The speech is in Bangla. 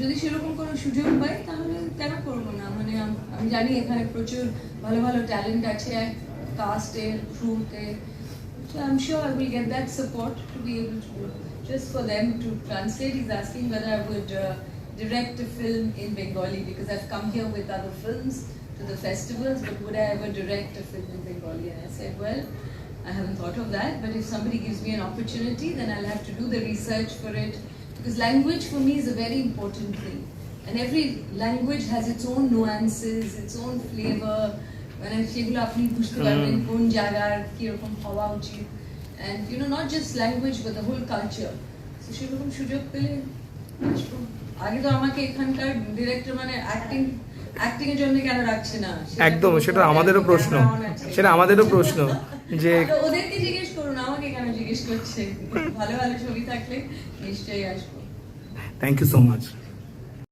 যদি সেরকম কোনো সুযোগ পাই তাহলে কেন করবো না মানে আম- আমি জানি এখানে প্রচুর ভালো ভালো ট্যালেন্ট আছে কাস্টে ক্রুতে So I'm sure I will get that support to be able to just for them to translate. He's asking whether I would uh, direct a film in Bengali because I've come here with other films to the festivals, but would I ever direct a film in Bengali? And I said, well, I haven't thought of that, but if somebody gives me an opportunity, then I'll have to do the research for it because language for me is a very important thing. And every language has its own nuances, its own flavor. মানে সেগুলো আপনি বুঝতে পারবেন কোন জায়গার কীরকম হওয়া উচিত and you know not just language but the whole culture তো সেরকম সুযোগ পেলে আগে তো আমাকে এখানকার ডিরেক্টর মানে অ্যাক্টিং অ্যাক্টিং এর জন্য কেন রাখছে না? একদম সেটা আমাদেরও প্রশ্ন। সেটা আমাদেরও প্রশ্ন। যে ওদেরকে জিজ্ঞেস করুন আমাকে কেন জিজ্ঞেস করছে? ভালো ভালো ছবি থাকলে নিশ্চয়ই আসব। Thank you so much